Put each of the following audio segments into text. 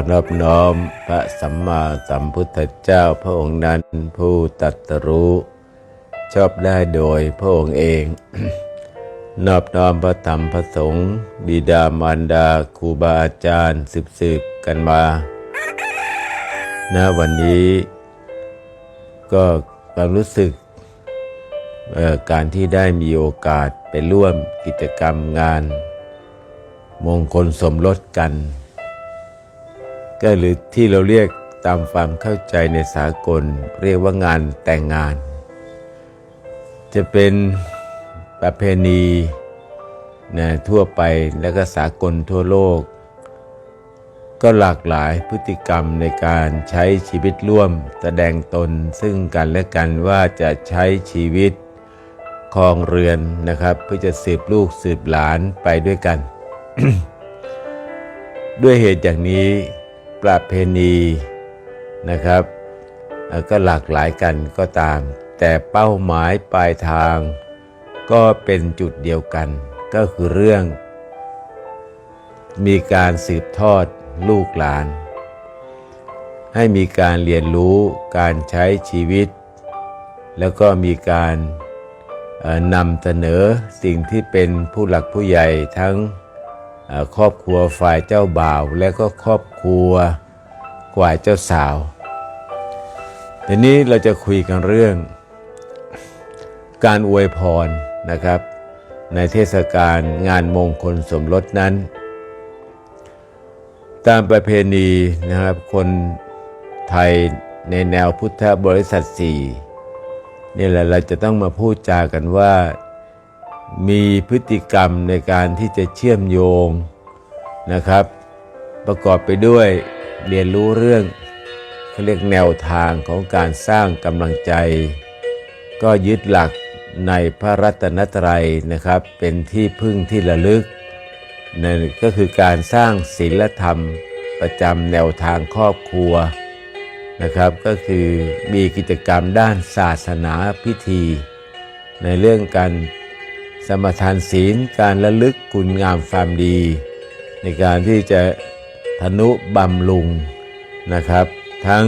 ขอนอบน้อมพระสัมมาสัมพุทธเจ้าพระองค์นั้นผู้ตรัสรู้ ชอบได้โดยพระองค์เอง นอบน้อมพระธรรมพระสงฆ์บิดามารดาครูบาอาจารย์สืบสืบกันมาณวันนี้ ก็ความรู้สึกการที่ได้มีโอกาสไปร่วมกิจกรรมงาน มงคลสมรสกัน ก็หรือที่เราเรียกตามความเข้าใจในสากล เรียกว่างานแต่งงาน จะเป็นประเพณีนะทั่วไปและก็สากลทั่วโลก ก็หลากหลายพฤติกรรมในการใช้ชีวิตร่วม แสดงตนซึ่งกันและกันว่าจะใช้ชีวิตครองเรือนนะครับ เพื่อจะสืบลูกสืบหลานไปด้วยกัน ด้วยเหตุอย่างนี้ ประเพณีนะครับก็หลากหลายกันก็ตาม แต่เป้าหมายปลายทาง ก็เป็นจุดเดียวกัน ก็คือเรื่อง มีการสืบทอดลูกหลาน ให้มีการเรียนรู้การใช้ชีวิต แล้วก็มีการนำเสนอสิ่งที่เป็นผู้หลักผู้ใหญ่ทั้ง ครอบครัวฝ่ายเจ้าบ่าว และก็ครอบครัวฝ่ายเจ้าสาวทีนี้เราจะคุยกันเรื่อง การอวยพรนะครับ ในเทศกาลงานมงคลสมรสนั้น ตามประเพณีนะครับคนไทยในแนวพุทธบริษัทสี่นี่แหละเราจะต้องมาพูดจากันว่า มีพฤติกรรมในการที่จะเชื่อมโยงนะครับ ประกอบไปด้วยเรียนรู้เรื่องเขาเรียกแนวทางของการสร้างกำลังใจ ก็ยึดหลักในพระรัตนตรัยนะครับ เป็นที่พึ่งที่ระลึกนั่นก็คือการสร้างศีลธรรมประจำแนวทางครอบครัวนะครับ ก็คือมีกิจกรรมด้านศาสนาพิธี ในเรื่องการ สมทานศีลการระลึกคุณงามความดี ในการที่จะทนุบำรุงนะครับ ทั้ง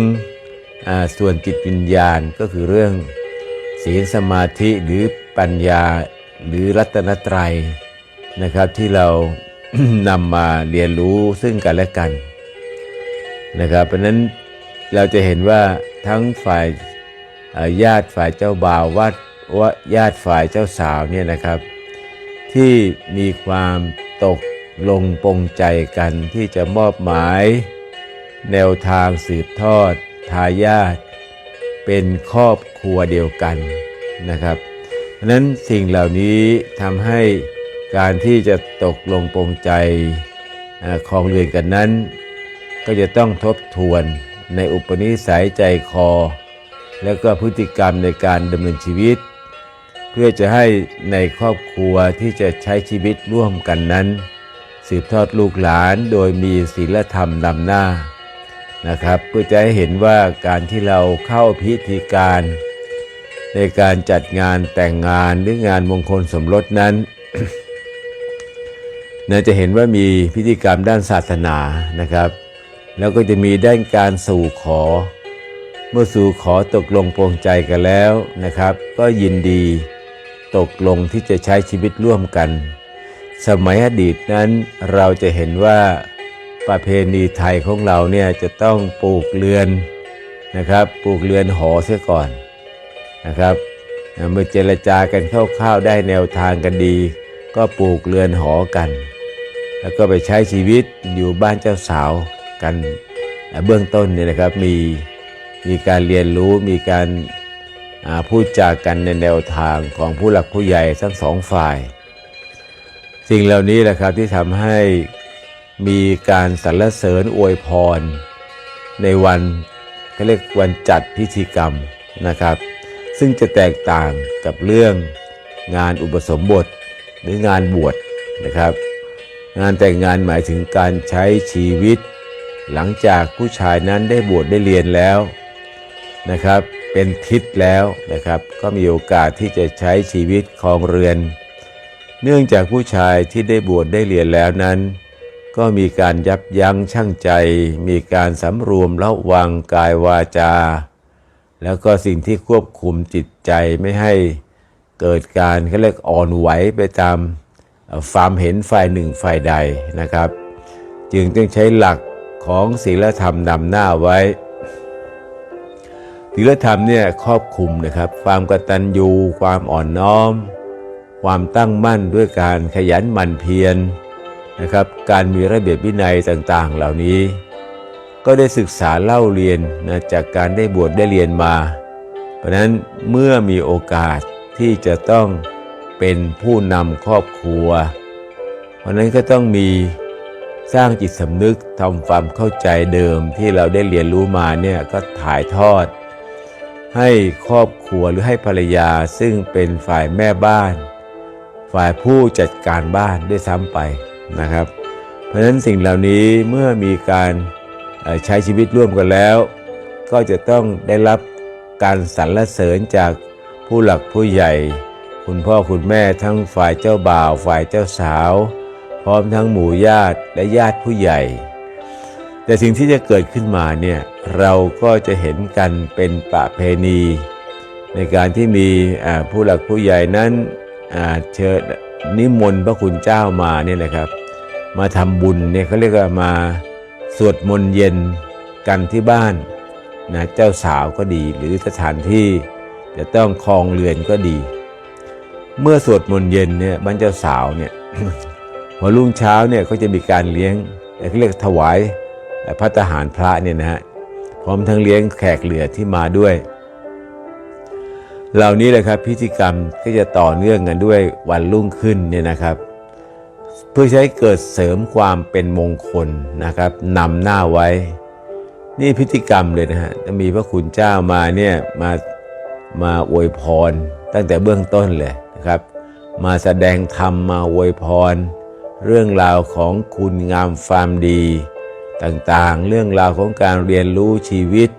ส่วนจิตวิญญาณก็คือเรื่องศีลสมาธิหรือปัญญาหรือรัตนตรัยนะครับที่เรานำมาเรียนรู้ซึ่งกันและกันนะครับเพราะนั้นเราจะเห็นว่าทั้งฝ่ายญาติฝ่ายเจ้าบ่าววัดว่าญาติฝ่ายเจ้าสาวเนี่ยนะครับ ที่มีความตกลงปงใจกันที่จะมอบหมาย แนวทางสืบทอดทายาทเป็นครอบครัวเดียวกันนะครับเพราะนั้นสิ่งเหล่านี้ทำให้การที่จะตกลงปงใจอาครองเรือนกันนั้น ก็จะต้องทบทวนในอุปนิสัยใจคอ แล้วก็พฤติกรรมในการดำเนินชีวิต เพื่อจะให้ในครอบครัวที่จะใช้ชีวิตร่วมกันนั้น สืบทอดลูกหลานโดยมีศีลธรรมนำหน้านะครับเพื่อจะให้เห็นว่าการที่เราเข้าพิธีการ ในการจัดงานแต่งงานหรืองานมงคลสมรสนั้นนะจะเห็นว่ามีพิธีกรรมด้านศาสนานะครับ แล้วก็จะมีด้านการสู่ขอ เมื่อสู่ขอตกลงปรงใจกันแล้วนะครับ ก็ยินดี ตกลงที่จะใช้ชีวิตร่วมกัน สมัยอดีตนั้นเราจะเห็นว่าประเพณีไทยของเราเนี่ยจะต้องปลูกเรือนนะครับ ปลูกเรือนหอเสียก่อนนะครับเมื่อเจรจากันคร่าวๆได้แนวทางกันดี ก็ปลูกเรือนหอกัน แล้วก็ไปใช้ชีวิตอยู่บ้านเจ้าสาวกัน เบื้องต้นเนี่ยนะครับมีมีการเรียนรู้มีการ พูดจากันในแนวทางของผู้หลักผู้ใหญ่ทั้งสองฝ่าย สิ่งเหล่านี้แหละครับที่ทำให้มีการสรรเสริญอวยพร ในวันเขาเรียกวันจัดพิธีกรรมนะครับ ซึ่งจะแตกต่างกับเรื่องงานอุปสมบทหรืองานบวชนะครับ งานแต่งงานหมายถึงการใช้ชีวิต หลังจากผู้ชายนั้นได้บวชได้เรียนแล้วนะครับ เป็นทิศแล้วนะครับ ก็มีโอกาสที่จะใช้ชีวิตครองเรือน เนื่องจากผู้ชายที่ได้บวชได้เรียนแล้วนั้น ก็มีการยับยั้งชั่งใจ มีการสำรวมระวังกายวาจา แล้วก็สิ่งที่ควบคุมจิตใจไม่ให้เกิดการเขาเรียกอ่อนไหวไปตามความเห็นฝ่ายหนึ่งฝ่ายใดนะครับ จึงต้องใช้หลักของศีลธรรมนำหน้าไว้ ศีลธรรมเนี่ยครอบคลุมนะครับ ความกตัญญูความอ่อนน้อม ความตั้งมั่นด้วยการขยันหมั่นเพียรนะครับ การมีระเบียบวินัยต่างๆ เหล่านี้ ก็ได้ศึกษาเล่าเรียนนะจากการได้บวชได้เรียนมา เพราะนั้นเมื่อมีโอกาสที่จะต้องเป็นผู้นำครอบครัว เพราะนั้นก็ต้องมีสร้างจิตสำนึกทำความเข้าใจเดิมที่เราได้เรียนรู้มาเนี่ยก็ถ่ายทอด ให้ครอบครัวหรือให้ภรรยาซึ่งเป็นฝ่ายแม่บ้าน ฝ่ายผู้จัดการบ้านด้วยซ้ำไปนะครับ เพราะฉะนั้นสิ่งเหล่านี้เมื่อมีการใช้ชีวิตร่วมกันแล้ว ก็จะต้องได้รับการสรรเสริญจากผู้หลักผู้ใหญ่ คุณพ่อคุณแม่ทั้งฝ่ายเจ้าบ่าว ฝ่ายเจ้าสาว พร้อมทั้งหมู่ญาติและญาติผู้ใหญ่ แต่สิ่งที่จะเกิดขึ้นมาเนี่ยเราก็จะเห็นกันเป็นประเพณี ในการที่มีผู้หลักผู้ใหญ่นั้นเชิญนิมนต์พระคุณเจ้ามาเนี่ยแหละครับ มาทำบุญเนี่ยเขาเรียกว่ามาสวดมนต์เย็นกันที่บ้านนะเจ้าสาวก็ดีหรือสถานที่จะต้องคลองเรือนก็ดี เมื่อสวดมนต์เย็นเนี่ยบ้านเจ้าสาวเนี่ยพอรุ่งเช้าเนี่ยก็จะมีการเลี้ยงเขาเรียกถวาย พระทหารพระเนี่ยนะฮะพร้อมทั้งเลี้ยงแขกเหลือที่มาด้วย เหล่านี้แหละครับพิธีกรรมก็จะต่อเนื่องกันด้วยวันรุ่งขึ้นเนี่ยนะครับ เพื่อใช้เกิดเสริมความเป็นมงคลนะครับนำหน้าไว้ นี่พิธีกรรมเลยนะฮะจะมีพระคุณเจ้ามาเนี่ยมามาอวยพรตั้งแต่เบื้องต้นเลยนะครับ มาแสดงธรรมมาอวยพร เรื่องราวของคุณงามความดี ต่างๆ เรื่องราวของการเรียนรู้ชีวิต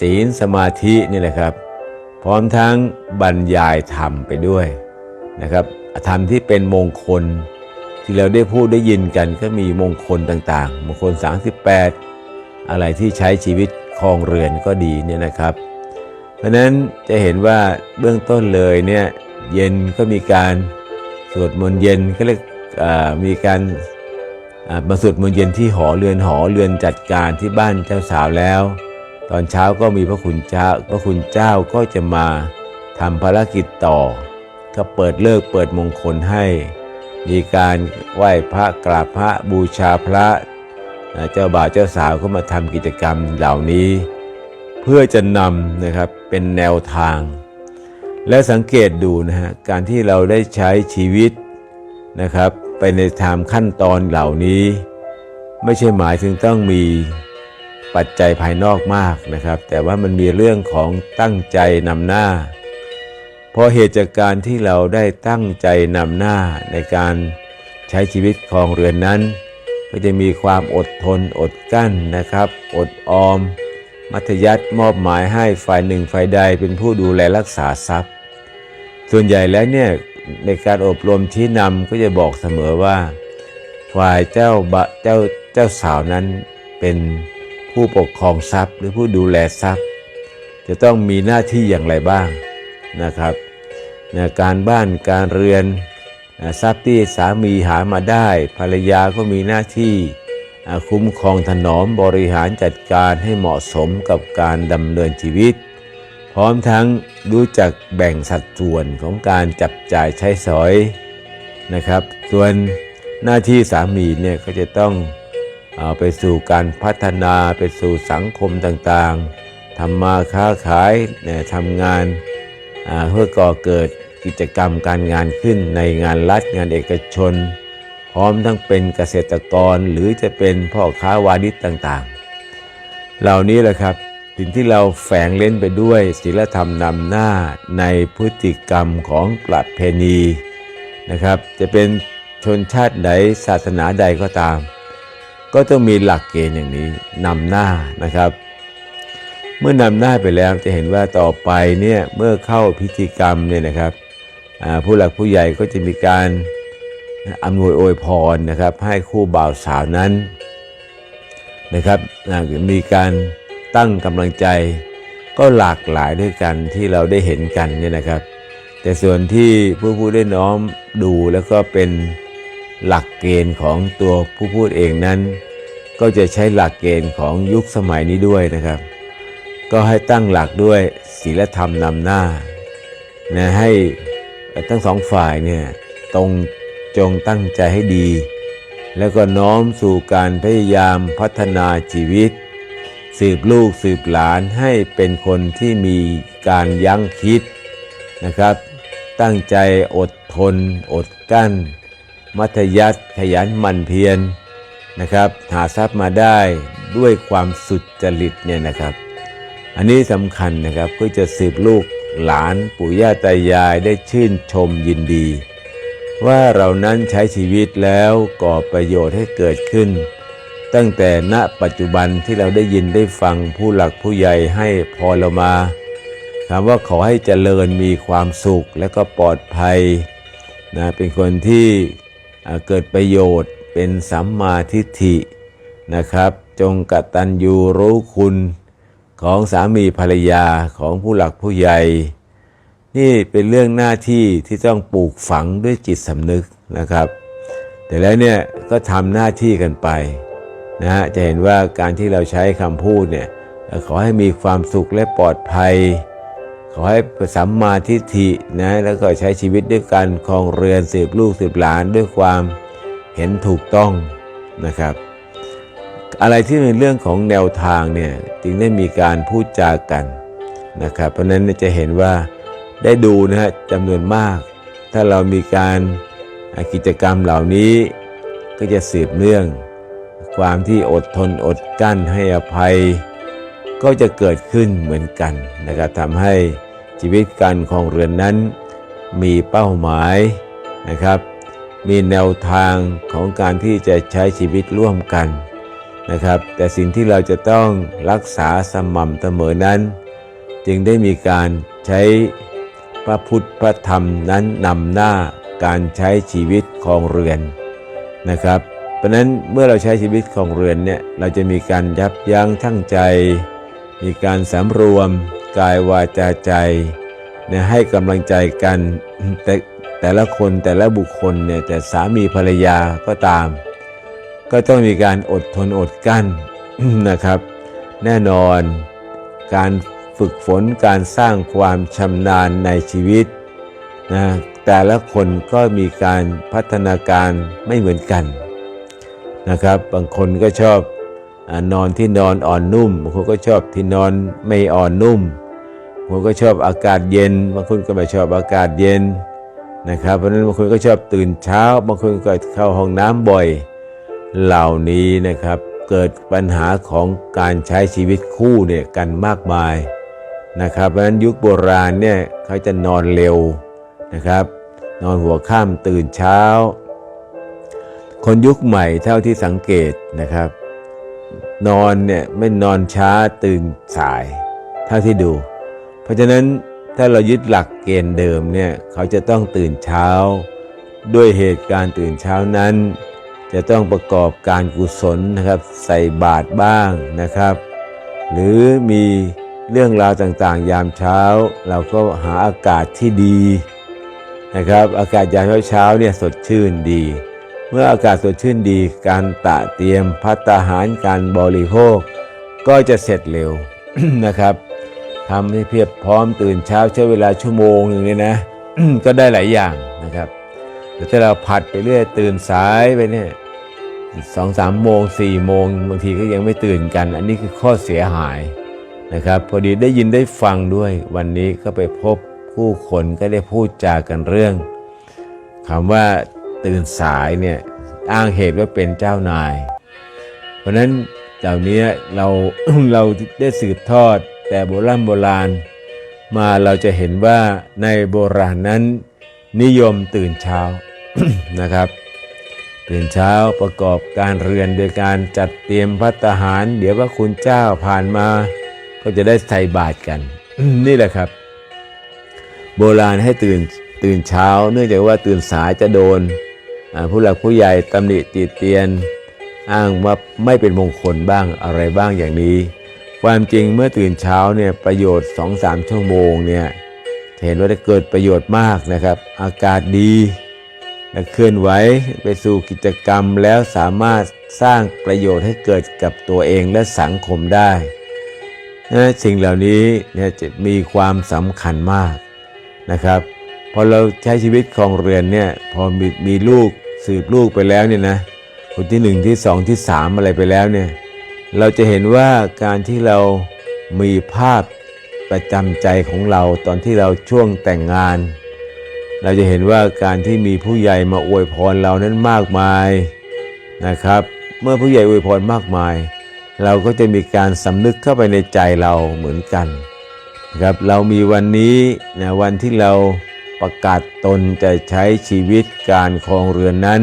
ศีลสมาธินี่แหละครับ พร้อมทั้งบรรยายธรรมไปด้วยนะครับธรรมที่เป็นมงคล ที่เราได้พูดได้ยินกันก็มีมงคลต่างๆ มงคล 38 อะไรที่ใช้ชีวิตคลองเรือนก็ดีเนี่ยนะครับ เพราะนั้นจะเห็นว่าเบื้องต้นเลยเนี่ยเย็นก็มีการสวดมนต์เย็นก็เรียกมีการ มาสวดมนต์เย็นที่หอเรือนหอเรือนจัดการที่บ้านเจ้าสาวแล้ว ตอนเช้าก็มีพระคุณเจ้า พระคุณเจ้าก็จะมาทำภารกิจต่อ ก็เปิดเลิกเปิดมงคลให้ มีการไหว้พระกราบพระบูชาพระเจ้าบ่าวเจ้าสาวก็มาทำกิจกรรมเหล่านี้ เพื่อจะนำนะครับเป็นแนวทาง และสังเกตดูนะฮะการที่เราได้ใช้ชีวิตนะครับ ไปในทางขั้นตอนเหล่านี้ ไม่ใช่หมายถึงต้องมีปัจจัยภายนอกมากนะครับ แต่ว่ามันมีเรื่องของตั้งใจนำหน้า เพราะเหตุจากการที่เราได้ตั้งใจนำหน้าในการใช้ชีวิตครองเรือนนั้น ก็จะมีความอดทนอดกั้นนะครับ อดออม มัธยัติมอบหมายให้ฝ่ายหนึ่งฝ่ายใดเป็นผู้ดูแลรักษาทรัพย์ ส่วนใหญ่แล้วเนี่ย ในการอบรมชี้นำก็จะบอกเสมอว่า ฝ่ายเจ้าบะเจ้าเจ้าสาวนั้นเป็นผู้ปกครองทรัพย์ หรือผู้ดูแลทรัพย์ จะต้องมีหน้าที่อย่างไรบ้างนะครับนการบ้านการเรือนทรัพย์ที่สามีหามาได้ ภรรยาก็มีหน้าที่คุ้มครองถนอมบริหารจัดการให้เหมาะสมกับการดำเนินชีวิต พร้อมทั้งรู้จักแบ่งสัดส่วนของการจับจ่ายใช้สอยนะครับ ส่วนหน้าที่สามีเนี่ยก็จะต้องเอาไปสู่การพัฒนาไปสู่สังคมต่างๆทำมาค้าขายเนี่ยทำงานเพื่อก่อเกิดกิจกรรมการงานขึ้นในงานรัฐงานเอกชน พร้อมทั้งเป็นเกษตรกรหรือจะเป็นพ่อค้าวานิชต่างๆ เหล่านี้แหละครับ สิ่งที่เราแฝงเล่นไปด้วยศีลธรรมนำหน้าในพฤติกรรมของประเพณีนะครับ จะเป็นชนชาติใดศาสนาใดก็ตาม ก็ต้องมีหลักเกณฑ์อย่างนี้นำหน้านะครับ เมื่อนำหน้าไปแล้วจะเห็นว่าต่อไปเนี่ยเมื่อเข้าพิธีกรรมเนี่ยนะครับผู้หลักผู้ใหญ่ก็จะมีการอำนวยอวยพรนะครับ ให้คู่บ่าวสาวนั้นนะครับมีการ ตั้งกำลังใจ ก็หลากหลายด้วยกันที่เราได้เห็นกันเนี่ยนะครับ แต่ส่วนที่ผู้พูดได้น้อมดูแล้วก็เป็นหลักเกณฑ์ของตัวผู้พูดเองนั้น ก็จะใช้หลักเกณฑ์ของยุคสมัยนี้ด้วยนะครับ ก็ให้ตั้งหลักด้วยศีลธรรมนำหน้านะให้ทั้งสองฝ่ายเนี่ยตรงจงตั้งใจให้ดี แล้วก็น้อมสู่การพยายามพัฒนาชีวิต สืบลูกสืบหลานให้เป็นคนที่มีการยั้งคิดนะครับ ตั้งใจอดทน อดกั้น มัธยัติขยันหมั่นเพียรนะครับหาทรัพย์มาได้ด้วยความสุดจริตเนี่ยนะครับ อันนี้สำคัญนะครับเพื่อจะสืบลูกหลานปู่ย่าตายายได้ชื่นชมยินดี ว่าเรานั้นใช้ชีวิตแล้วก่อประโยชน์ให้เกิดขึ้น ตั้งแต่ณปัจจุบันที่เราได้ยินได้ฟังผู้หลักผู้ใหญ่ให้พรเรามาคำว่าขอให้เจริญมีความสุขและก็ปลอดภัยนะเป็นคนที่เกิดประโยชน์เป็นสัมมาทิฏฐินะครับ จงกตัญญูรู้คุณของสามีภรรยาของผู้หลักผู้ใหญ่ นี่เป็นเรื่องหน้าที่ที่ต้องปลูกฝังด้วยจิตสำนึกนะครับ แต่แล้วเนี่ยก็ทำหน้าที่กันไป นะฮะจะเห็นว่าการที่เราใช้คำพูดเนี่ยขอให้มีความสุขและปลอดภัย ขอให้สัมมาทิฏฐินะแล้วก็ใช้ชีวิตด้วยการครองเรือนสืบลูกสืบหลานด้วยความเห็นถูกต้องนะครับ อะไรที่เป็นเรื่องของแนวทางเนี่ยจึงได้มีการพูดจากันนะครับ เพราะนั้นจะเห็นว่าได้ดูนะฮะจำนวนมาก ถ้าเรามีการกิจกรรมเหล่านี้ก็จะสืบเนื่อง ความที่อดทนอดกั้นให้อภัย ก็จะเกิดขึ้นเหมือนกันนะครับทำให้ชีวิตการคองเรือนนั้น มีเป้าหมายนะครับ มีแนวทางของการที่จะใช้ชีวิตร่วมกันนะครับ แต่สิ่งที่เราจะต้องรักษาสม่ำเสมอนั้น จึงได้มีการใช้พระพุทธพระธรรมนั้นนำหน้าการใช้ชีวิตของเรือนนะครับ เพราะนั้นเมื่อเราใช้ชีวิตของเรือนเนี่ยเราจะมีการยับยั้งชั่งใจ มีการสำรวม กายวาจาใจเนี่ยให้กำลังใจกันแต่แต่ละคนแต่ละบุคคลเนี่ยแต่สามีภรรยาก็ตาม ก็ต้องมีการอดทนอดกั้นนะครับ แน่นอนการฝึกฝนการสร้างความชำนาญในชีวิตนะแต่ละคนก็มีการพัฒนาการไม่เหมือนกัน นะครับ บางคนก็ชอบอนอนที่นอนอ่อนนุ่มบางคนก็ชอบที่นอนไม่อ่อนนุ่มบางคนก็ชอบอากาศเย็น บางคนก็ไม่ชอบอากาศเย็นนะครับเพราะนั้นบางคนก็ชอบตื่นเช้า บางคนก็เข้าห้องน้ำบ่อย เหล่านี้นะครับเกิดปัญหาของการใช้ชีวิตคู่เนี่ยกันมากมายนะครับ เพราะฉะนั้นยุคโบราณเนี่ยเขาจะนอนเร็วนะครับ นอนหัวค่ำตื่นเช้า คนยุคใหม่เท่าที่สังเกตนะครับ นอนเนี่ยไม่นอนช้าตื่นสายเท่าที่ดู เพราะฉะนั้นถ้าเรายึดหลักเกณฑ์เดิมเนี่ยเขาจะต้องตื่นเช้า ด้วยเหตุการณ์ตื่นเช้านั้น จะต้องประกอบการกุศลนะครับ ใส่บาตรบ้างนะครับ หรือมีเรื่องราวต่างๆ ยามเช้า เราก็หาอากาศที่ดีนะครับ อากาศยามเช้าเนี่ยสดชื่นดี มื่ออากาศสดชื่นดี การตะเตรียมพัตตาหารการบริโภค ก็จะเสร็จเร็วนะครับทำให้เพียบพร้อมตื่นเช้าใช้เวลาชั่วโมงหนึ่งเนี่ยนะ ก็ได้หลายอย่างนะครับแต่ถ้าเราผัดไปเรื่อยตื่นสายไปเนี่ยสองสามโมงสี่โมงบางทีก็ยังไม่ตื่นกัน อันนี้คือข้อเสียหายนะครับ พอดีได้ยินได้ฟังด้วย วันนี้ก็ไปพบผู้คนก็ได้พูดจากันเรื่องคำว่า ตื่นสายเนี่ยอ้างเหตุว่าเป็นเจ้านาย เพราะนั้นเหล่านี้เราเราได้สืบทอดแต่โบราณโบราณ มาเราจะเห็นว่าในโบราณนั้นนิยมตื่นเช้านะครับตื่นเช้าประกอบการเรือนโดยการจัดเตรียมพัตตาหาร เดี๋ยวพระคุณเจ้าผ่านมา ก็จะได้ใส่บาตรกัน นี่แหละครับ โบราณให้ตื่นตื่นเช้า เนื่องจากว่าตื่นสายจะโดน ผู้หลักผู้ใหญ่ตำหนิติเตียน อ้างว่าไม่เป็นมงคลบ้างอะไรบ้างอย่างนี้ ความจริงเมื่อตื่นเช้าเนี่ยประโยชน์2-3ชั่วโมงเนี่ยเห็นว่าได้เกิดประโยชน์มากนะครับ อากาศดีและเคลื่อนไหวไปสู่กิจกรรมแล้วสามารถสร้างประโยชน์ให้เกิดกับตัวเองและสังคมได้นะสิ่งเหล่านี้เนี่ยจะมีความสำคัญมากนะครับพอเราใช้ชีวิตครองเรือนเนี่ยพอมีมีลูก สืบลูกไปแล้วเนี่ยนะคนที่หนึ่งที่สองที่สามอะไรไปแล้วเนี่ยเราจะเห็นว่าการที่เรามีภาพประจำใจของเราตอนที่เราช่วงแต่งงาน เราจะเห็นว่าการที่มีผู้ใหญ่มาอวยพรเรานั้นมากมายนะครับ เมื่อผู้ใหญ่อวยพรมากมาย เราก็จะมีการสำนึกเข้าไปในใจเราเหมือนกันนะครับเรามีวันนี้นะวันที่เรา ประกาศตนจะใช้ชีวิตการครองเรือนนั้น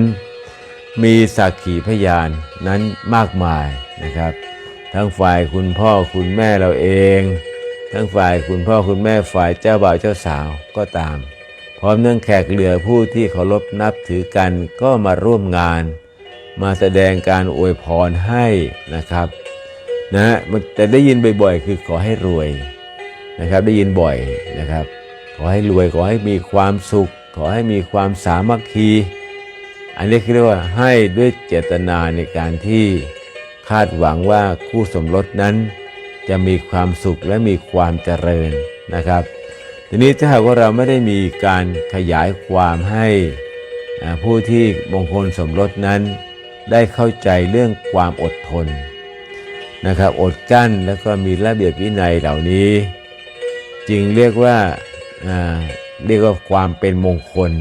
มีสักขีพยานนั้นมากมายนะครับ ทั้งฝ่ายคุณพ่อคุณแม่เราเอง ทั้งฝ่ายคุณพ่อคุณแม่ฝ่ายเจ้าบ่าวเจ้าสาวก็ตาม พร้อมนื่งแขกเหลือผู้ที่เคารพนับถือกันก็มาร่วมงาน มาแสดงการอวยพรให้นะครับนะมันแต่ได้ยินบ่อยๆ คือขอให้รวยนะครับได้ยินบ่อยนะครับ ขอให้รวยขอให้มีความสุข ขอให้มีความสามัคคี อันนี้คือเรียกว่าให้ด้วยเจตนาในการที่คาดหวังว่าคู่สมรสนั้น จะมีความสุขและมีความเจริญนะครับ ทีนี้ถ้าหากว่าเราไม่ได้มีการขยายความให้ผู้ที่มงคลสมรสนั้น ได้เข้าใจเรื่องความอดทนนะครับ อดกั้นแล้วก็มีระเบียบวินัยเหล่านี้ จึงเรียกว่า เรียกว่าความเป็นมงคล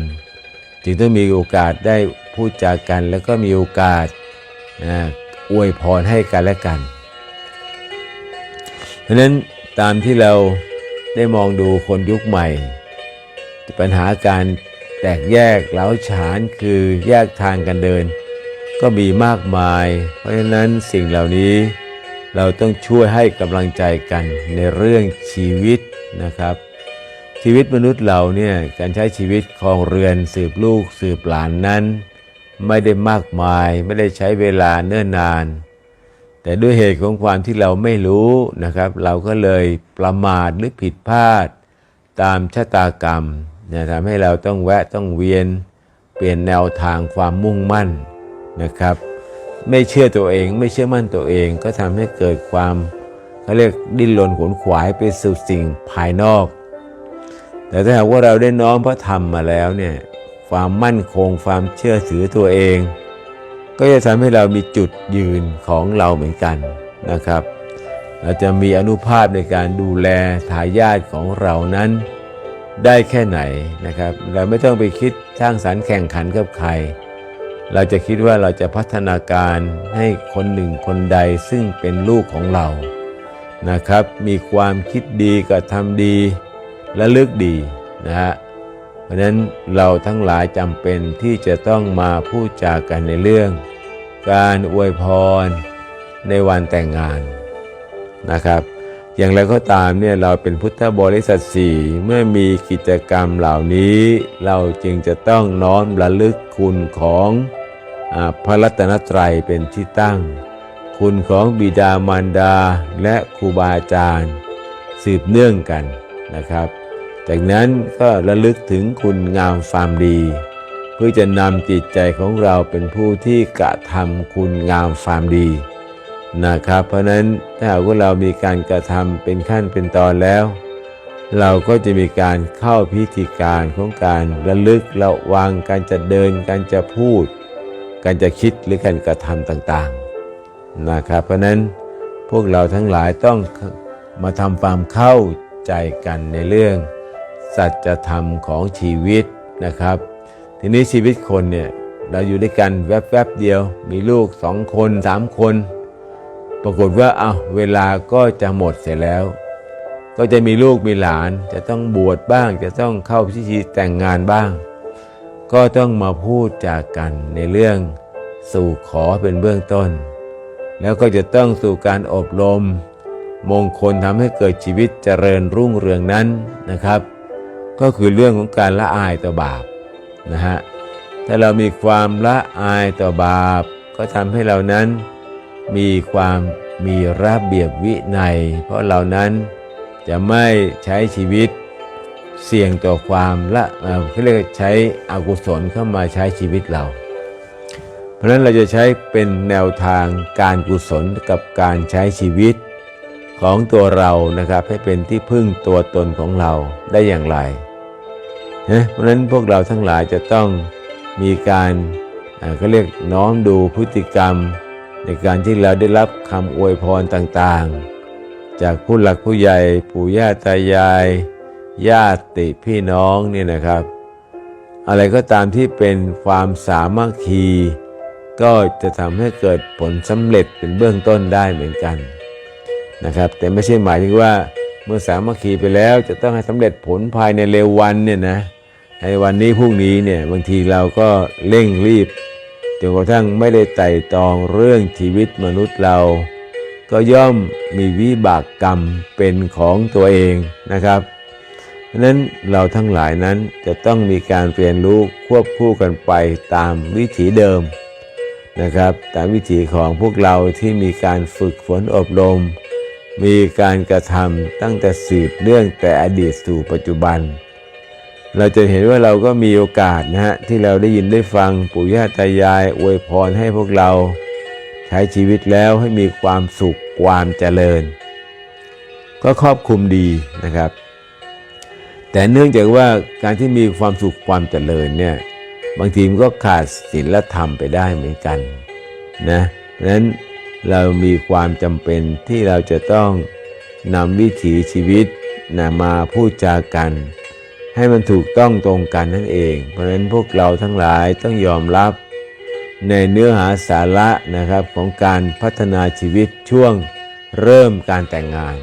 จึงต้องมีโอกาสได้พูดจากัน แล้วก็มีโอกาสอวยพรให้กันและกัน เพราะฉะนั้นตามที่เราได้มองดูคนยุคใหม่ ปัญหาการแตกแยกเล้าฉานคือแยกทางกันเดิน ก็มีมากมาย เพราะฉะนั้นสิ่งเหล่านี้เราต้องช่วยให้กำลังใจกันในเรื่องชีวิตนะครับ ชีวิตมนุษย์เราเนี่ยการใช้ชีวิตครองเรือนสืบลูกสืบหลานนั้น ไม่ได้มากมายไม่ได้ใช้เวลาเนิ่นนาน แต่ด้วยเหตุของความที่เราไม่รู้นะครับ เราก็เลยประมาทหรือผิดพลาด ตามชะตากรรมนี่ยทำให้เราต้องแวะต้องเวียน เปลี่ยนแนวทางความมุ่งมั่นนะครับ ไม่เชื่อตัวเองไม่เชื่อมั่นตัวเองก็ทำให้เกิดความเขาเรียกดิ้นรนขวนขวายไปสู่สิ่งภายนอก แต่ถ้าหากว่าเราได้น้อมพระธรรมมาแล้วเนี่ยความมั่นคงความเชื่อถือตัวเอง ก็จะทำให้เรามีจุดยืนของเราเหมือนกันนะครับ เราจะมีอนุภาพในการดูแลทายาทของเรานั้นได้แค่ไหนนะครับ เราไม่ต้องไปคิดสร้างสรรค์แข่งขันกับใคร เราจะคิดว่าเราจะพัฒนาการให้คนหนึ่งคนใดซึ่งเป็นลูกของเรานะครับ มีความคิดดีกระทำดี และลึกดีนะฮะเพราะนั้นเราทั้งหลายจำเป็นที่จะต้องมาพูดจากันในเรื่อง การอวยพรในวันแต่งงานนะครับ อย่างไรก็ตามเนี่ยเราเป็นพุทธบริษัทสี่เมื่อมีกิจกรรมเหล่านี้ เราจึงจะต้องน้อมระลึกคุณของอพระรัตนตรัยเป็นที่ตั้ง คุณของบิดามารดาและครูบาอาจารย์ สืบเนื่องกันนะครับ จากนั้นก็ระลึกถึงคุณงามความดี เพื่อจะนำจิตใจของเราเป็นผู้ที่กระทำคุณงามความดีนะครับ เพราะนั้นถ้าหากว่าเรามีการกระทำเป็นขั้นเป็นตอนแล้ว เราก็จะมีการเข้าพิธีการของการระลึกระวังการจะเดินการจะพูด การจะคิดหรือการกระทำต่างๆนะครับ เพราะนั้นพวกเราทั้งหลายต้องมาทำความเข้าใจกันในเรื่อง สัจธรรมของชีวิตนะครับ ทีนี้ชีวิตคนเนี่ยเราอยู่ด้วยกันแวบๆเดียว มีลูกสองคนสามคน ปรากฏว่าเอาเวลาก็จะหมดเสร็จแล้ว ก็จะมีลูกมีหลาน จะต้องบวชบ้าง จะต้องเข้าพิธีแต่งงานบ้าง ก็ต้องมาพูดจากกันในเรื่องสู่ขอเป็นเบื้องต้น แล้วก็จะต้องสู่การอบรม มงคลทำให้เกิดชีวิตเจริญรุ่งเรืองนั้นนะครับ ก็คือเรื่องของการละอายต่อบาปนะฮะถ้าเรามีความละอายต่อบาป ก็ทำให้เรานั้นมีความมีระเบียบวินัย เพราะเรานั้นจะไม่ใช้ชีวิตเสี่ยงต่อความละเขาเรียกใช้อกุศลเข้ามาใช้ชีวิตเรา เพราะนั้นเราจะใช้เป็นแนวทางการกุศลกับการใช้ชีวิต ของตัวเรานะครับให้เป็นที่พึ่งตัวตนของเราได้อย่างไรนะเพราะฉะนั้นพวกเราทั้งหลายจะต้องมีการเอ่อเขาเรียกน้อมดูพฤติกรรม ในการที่เราได้รับคำอวยพรต่างๆ จากผู้หลักผู้ใหญ่ปู่ย่าตายาย ญาติพี่น้องเนี่ยนะครับ อะไรก็ตามที่เป็นความสามัคคี ก็จะทำให้เกิดผลสำเร็จเป็นเบื้องต้นได้เหมือนกัน นะครับ แต่ไม่ใช่หมายถึงว่าเมื่อสามัคคีไปแล้วจะต้องให้สำเร็จผลภายในเร็ววันเนี่ยนะในวันนี้พรุ่งนี้เนี่ยบางทีเราก็เร่งรีบจนกระทั่งไม่ได้ไต่ตรองเรื่องชีวิตมนุษย์เรา ก็ย่อมมีวิบากกรรมเป็นของตัวเองนะครับเพราะฉะนั้นเราทั้งหลายนั้นจะต้องมีการเรียนรู้ควบคู่กันไปตามวิถีเดิมนะครับ ตามวิถีของพวกเราที่มีการฝึกฝนอบรม มีการกระทำตั้งแต่สืบเนื่องแต่อดีตสู่ปัจจุบัน เราจะเห็นว่าเราก็มีโอกาสนะฮะที่เราได้ยินได้ฟังปู่ย่าตายายอวยพรให้พวกเรา ใช้ชีวิตแล้วให้มีความสุขความเจริญ ก็ครอบคลุมดีนะครับ แต่เนื่องจากว่าการที่มีความสุขความเจริญเนี่ยบางทีมันก็ขาดศีลธรรมไปได้เหมือนกันนะเพราะฉะนั้น เรามีความจำเป็นที่เราจะต้องนำวิถีชีวิตนะมาพูดจากัน ให้มันถูกต้องตรงกันนั่นเอง เพราะฉะนั้นพวกเราทั้งหลายต้องยอมรับ ในเนื้อหาสาระนะครับของการพัฒนาชีวิตช่วงเริ่มการแต่งงาน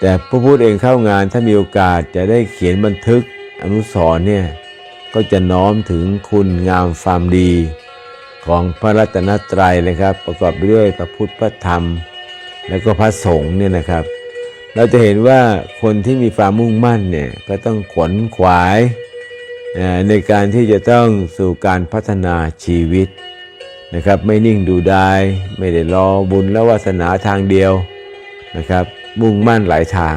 แต่ผู้พูดเองเข้างานถ้ามีโอกาสจะได้เขียนบันทึกอนุสร์เนี่ยก็จะน้อมถึงคุณงามความดี ของพระรัตนตรัยเลยครับ ประกอบไปด้วยพระพุทธพระธรรม แล้วก็พระสงฆ์เนี่ยนะครับ เราจะเห็นว่าคนที่มีความมุ่งมั่นเนี่ยก็ต้องขวนขวายในการที่จะต้องสู่การพัฒนาชีวิตนะครับไม่นิ่งดูได้ไม่ได้รอบุญและวาสนาทางเดียวนะครับ มุ่งมั่นหลายทาง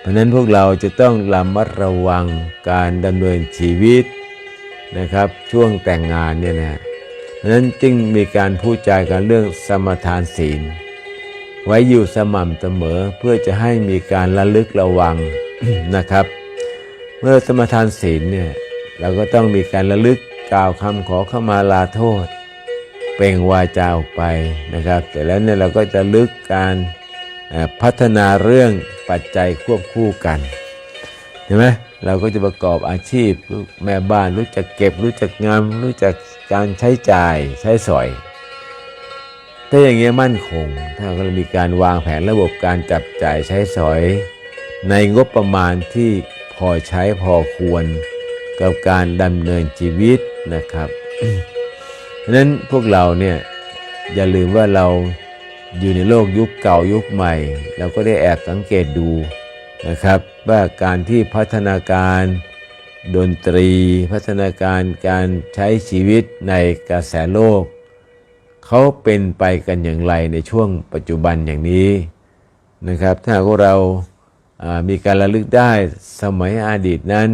เพราะนั้นพวกเราจะต้องระมัดระวังการดำเนินชีวิต นะครับ ช่วงแต่งงานเนี่ยนะเพราะนั้นจึงมีการพูดจากันเรื่องสมทานศีล ไว้อยู่สม่ำเสมอเพื่อจะให้มีการระลึกระวังนะครับ เมื่อสมทานศีลเนี่ยเราก็ต้องมีการระลึกกล่าวคำขอเข้ามาลาโทษ เป่งวาจาออกไปนะครับ แต่แล้วเนี่ยเราก็จะลึกการพัฒนาเรื่องปัจจัยควบคู่กัน เห็นไหมเราก็จะประกอบอาชีพรู้แม่บ้านรู้จักเก็บ รู้จักงามรู้จักการใช้จ่ายใช้สอย ถ้าอย่างเงี้ยมั่นคง ถ้าเรามีการวางแผนระบบการจับจ่ายใช้สอย ในงบประมาณที่พอใช้พอควรกับการดำเนินชีวิตนะครับเพราะฉะนั้นพวกเราเนี่ยอย่าลืมว่าเราอยู่ในโลกยุคเก่ายุคใหม่ เราก็ได้แอบสังเกตดู นะครับว่าการที่พัฒนาการดนตรี พัฒนาการการใช้ชีวิตในกระแสโลกเขาเป็นไปกันอย่างไรในช่วงปัจจุบันอย่างนี้นะครับ ถ้าว่าเรามีการระลึกได้สมัยอดีตนั้น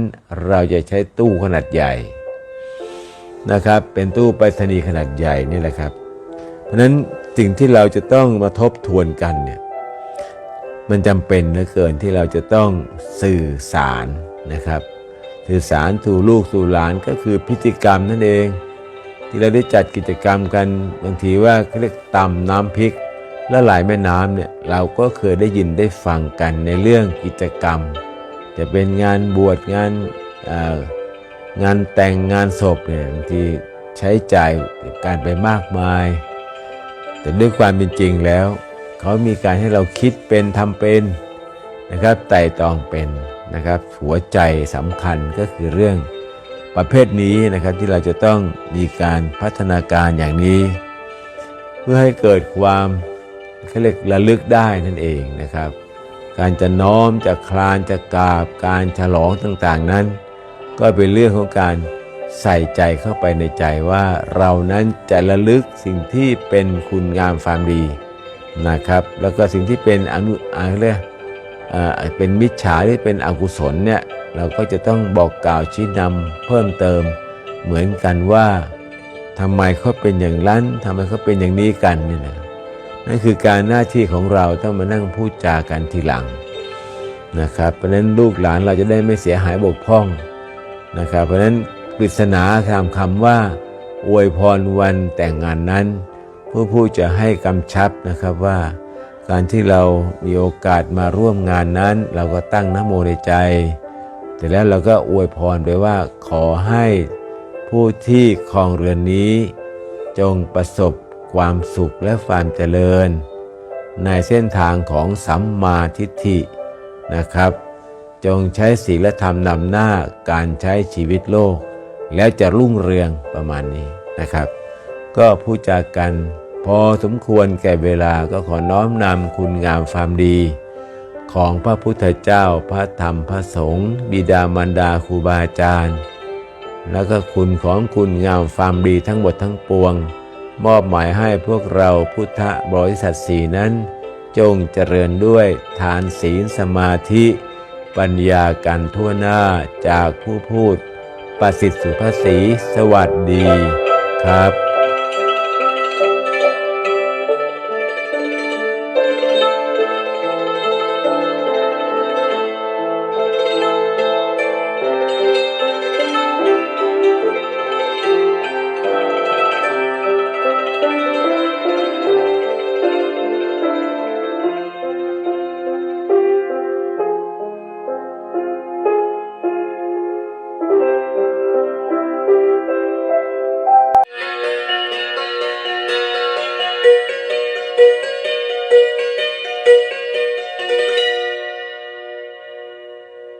เราจะใช้ตู้ขนาดใหญ่นะครับ เป็นตู้ไปรษณีย์ขนาดใหญ่นี่แหละครับ เพราะนั้นสิ่งที่เราจะต้องมาทบทวนกันเนี่ย มันจำเป็นเหลือเกินที่เราจะต้องสื่อสารนะครับ สื่อสารสู่ลูกสู่หลานก็คือพิธีกรรมนั่นเอง ที่เราได้จัดกิจกรรมกันบางทีว่าเรียกตำน้ำพริก และหลายแม่น้ำเนี่ยเราก็เคยได้ยินได้ฟังกันในเรื่องกิจกรรม จะเป็นงานบวชงานงานแต่งงานศพเนี่ยบางทีใช้จ่ายการไปมากมาย แต่ด้วยความเป็นจริงแล้ว เขามีการให้เราคิดเป็นทำเป็นนะครับไต่ตองเป็นนะครับหัวใจสำคัญก็คือเรื่องประเภทนี้นะครับที่เราจะต้องมีการพัฒนาการอย่างนี้ เพื่อให้เกิดความเขาเรียกระลึกได้นั่นเองนะครับ การจะน้อมจะคลานจะกราบ การฉลองต่างๆนั้น ก็เป็นเรื่องของการใส่ใจเข้าไปในใจว่าเรานั้นจะระลึกสิ่งที่เป็นคุณงามความดี นะครับ แล้วก็สิ่งที่เป็นอนุอะไรเรียกเอ่อเป็นมิจฉาที่เป็นอกุศลเนี่ยเราก็จะต้องบอกกล่าวชี้นำเพิ่มเติมเหมือนกันว่าทำไมเขาเป็นอย่างนั้นทำไมเขาเป็นอย่างนี้กันนี่นะนั่นคือการหน้าที่ของเราต้องมานั่งพูดจากันทีหลังนะครับเพราะฉะนั้นลูกหลานเราจะได้ไม่เสียหายบกพร่องนะครับเพราะฉะนั้นปริศนาคำคำว่า อวยพรวันแต่งงานนั้น ผู้ผู้จะให้กำชับนะครับว่า การที่เรามีโอกาสมาร่วมงานนั้น เราก็ตั้งนโมในใจแต่แล้วเราก็อวยพรไปว่าขอให้ผู้ที่ครองเรือนนี้ จงประสบความสุขและความเจริญ ในเส้นทางของสัมมาทิฏฐินะครับ จงใช้ศีลธรรมนำหน้าการใช้ชีวิตโลก แล้วจะรุ่งเรืองประมาณนี้นะครับ ก็พูดจากัน พอสมควรแก่เวลาก็ขอน้อมนำคุณงามความดี ของพระพุทธเจ้าพระธรรมพระสงฆ์บิดามารดาครูบาอาจารย์ แล้วก็คุณของคุณงามความดีทั้งหมดทั้งปวง มอบหมายให้พวกเราพุทธบริษัทสีนั้น จงเจริญด้วยทานศีลสมาธิปัญญากันทั่วหน้าจากผู้พูด ประสิทธิ์สุภาษีสวัสดีครับ